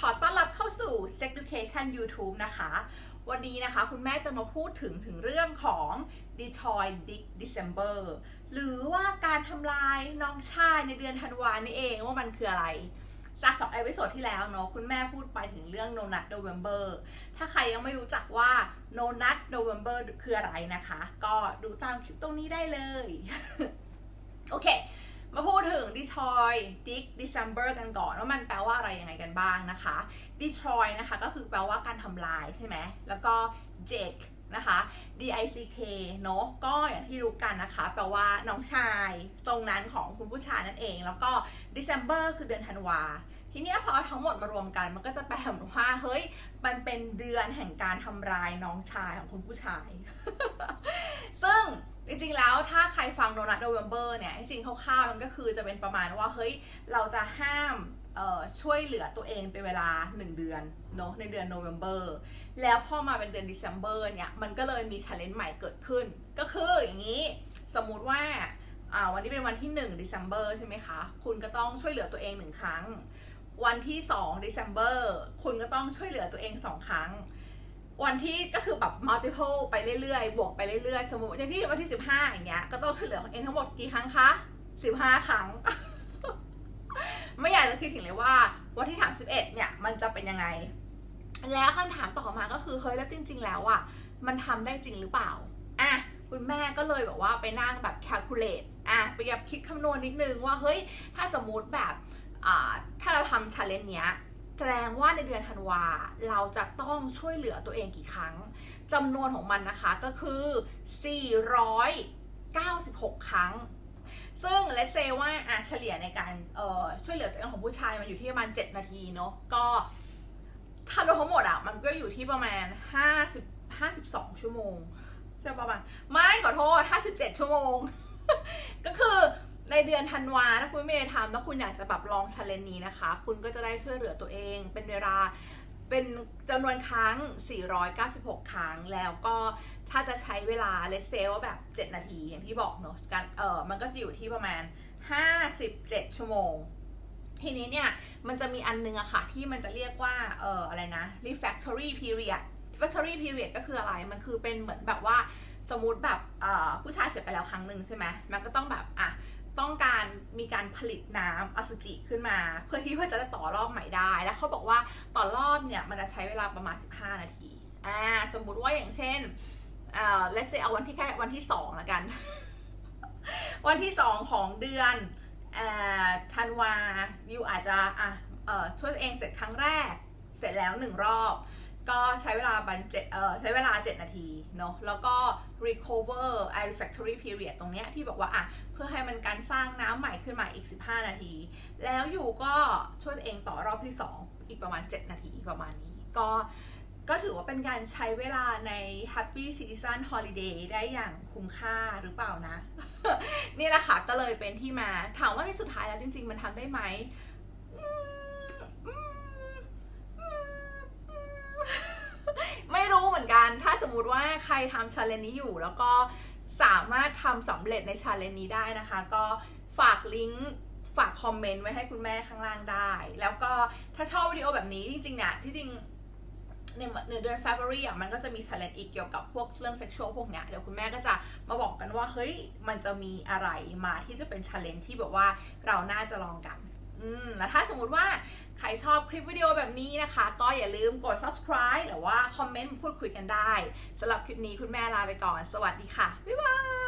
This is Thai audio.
ขอต้อนรับเข้าสู่ Sex Education YouTube นะคะ วันนี้นะคะคุณแม่จะมาพูดถึงถึงเรื่องของ Detroit Dick December หรือว่าการทำลายน้องชายในเดือนธันวานี่เองว่ามันคืออะไร จากสองเอพิโซดที่แล้วเนาะคุณแม่พูดไปถึงเรื่อง No Nut November ถ้าใครยังไม่รู้จักว่า No Nut November คืออะไรนะคะ ก็ดูตามคลิปตรงนี้ได้เลย โอเค มาพูดถึง Detroit Dick December กันก่อนว่ามันแปลว่าอะไรยังไงกันบ้างนะคะ Detroit นะคะก็คือแปลว่าการทำลายใช่ไหม แล้วก็ Jake นะคะ D I C K เนอะก็อย่างที่รู้กันนะคะ แปลว่าน้องชายตรงนั้นของคุณผู้ชายนั่นเอง แล้วก็ December คือเดือนธันวา ทีนี้พอทั้งหมดมารวมกันมันก็จะแปลว่าเฮ้ย มันเป็นเดือนแห่งการทำลายน้องชายของคุณผู้ชาย ซึ่ง จริงๆแล้วถ้าใครฟังโดนัทโนเวมเบอร์เนี่ยจริงๆคร่าวๆมันก็คือจะเป็นประมาณว่าเฮ้ยเราจะห้ามช่วยเหลือตัวเองเป็นเวลา 1 เดือนเนาะในเดือนโนเวม ber แล้วพอมาเป็นเดือน December เนี่ยมันก็เลยมีช l เลน g e ใหม่เกิดขึ้น ก็คืออย่างนี้สมมุติว่าาวันนี้เป็นวันที่1 December ใช่ไหมคะ คุณก็ต้องช่วยเหลือตัวเองหนึ่งครั้ง วันที่2 December คุณก็ต้องช่วยเหลือตัวเอง 2 ครั้ง วันที่ก็คือแบบ multiple ไปเรื่อยๆ บวกไปเรื่อยๆ สมมติอย่างที่วันที่ 15 อย่างเงี้ย ก็ต้องช่วยเหลือคนเองทั้งหมดกี่ครั้งคะ 15 ครั้ง ไม่อยากจะคิดถึงเลยว่า วันที่ 31 เนี่ย มันจะเป็นยังไง แล้วคำถามต่อมาก็คือเฮ้ยแล้วจริง ๆ แล้วอะ มันทำได้จริงหรือเปล่า อะ คุณแม่ก็เลยแบบว่าไปนั่งแบบ calculate อะ ไปแบบคิดคำนวณนิดนึงว่า เฮ้ย ถ้าสมมติแบบ อ่า ถ้าเราทำ challenge เนี้ย แสดงว่าในเดือนธันวาเราจะต้องช่วยเหลือตัวเองกี่ครั้งจำนวนของมันนะคะก็คือ 496 ครั้ง ซึ่งเลเซว่าอะเฉลี่ยในการออช่วยเหลือตัวเองของผู้ชายมันอยู่ที่ประมาณ 7 นาทีเนาะก็ถ้ารวมทั้งหมดอะมันก็อยู่ที่ประมาณ 50 52 ชั่วโมงใช่ประมาณไม่ขอโทษ 57 ชั่วโมง ก็คือ ในเดือนธันวาถ้าคุณไม่ได้ทำแล้วคุณอยากจะแบบลองช l เลนนี้นะคะ คุณก็จะได้ช่วยเหลือตัวเอง เป็นเวลาเป็นจำนวนครั้ง 496 ครั้ง แล้วก็ถ้าจะใช้เวลาเลเซว่าแบบ 7 นาที อย่างที่บอกเนอะการเออมันก็จะอยู่ที่ประมาณ 57 ชั่วโมง ทีนี้เนี่ย มันจะมีอันนึงอะค่ะ ที่มันจะเรียกว่า เอออะไรนะ refractory period refractory period ก็คืออะไร มันคือเป็นเหมือนแบบว่าสมมติแบบผู้ชายเสร็จไปแล้วครั้งหนึ่งใช่ไหมมันก็ต้องแบบอะ ต้องการมีการผลิตน้ำอสุจิขึ้นมา เพื่อที่เพื่อจะได้ต่อรอบใหม่ได้ แล้วเขาบอกว่าต่อรอบเนี่ยมันจะใช้เวลาประมาณ 15 นาทีอ่าสมมุติว่าอย่างเช่นเอ่อ let's say เอาวันที่แค่วันที่สองละกัน วันที่สองของเดือนเอ่อธันวายูอาจจะอะเอ่อช่วยเองเสร็จครั้งแรก เสร็จแล้วหนึ่งรอบ ก็ใช้เวลาบันเจ็ดเอ่อใช้เวลา 7 นาทีเนาะแล้วก็ recover i refractory period ตรงเนี้ยที่บอกว่าอะเพื่อให้มันการสร้างน้ำใหม่ขึ้นมาอีก 15 นาที แล้วอยู่ก็ช่วยเองต่อรอบที่ 2 อีกประมาณ 7 นาทีประมาณนี้ ก็ก็ถือว่าเป็นการใช้เวลาใน happy season holiday ได้อย่างคุ้มค่าหรือเปล่านะ นี่แหละค่ะก็เลยเป็นที่มา ถามว่าที่สุดท้ายแล้วจริง ๆ มันทำได้ไหมอืมอืมอืมอืม ไม่รู้เหมือนกัน ถ้าส มติว่าใครทำชาเลนนี้อยู่ แล้วก็สามารถทำสำเร็จในชาเลนนี้ได้นะคะ ก็ฝากลิงก์ฝากคอมเมนต์ไว้ให้คุณแม่ข้างล่างได้ แล้วก็ถ้าชอบวิดีโอแบบนี้จริงๆเนี่ยที่จริงในเดือน February อะมันก็จะมี challenge อีกเกี่ยวกับพวกเรื่อง sexual พวกเนี้ยเดี๋ยวคุณแม่ก็จะมาบอกกันว่า เฮ้ย มันจะมีอะไรมาที่จะเป็น challenge ที่แบบว่าเราน่าจะลองกัน อืมแล้วถ้าสมมติว่าใครชอบคลิปวิดีโอแบบนี้นะคะ ก็อย่าลืมกด subscribe หรือว่าคอมเมนต์พูดคุยกันได้สำหรับคลิปนี้คุณแม่ลาไปก่อน สวัสดีค่ะ บ๊ายบาย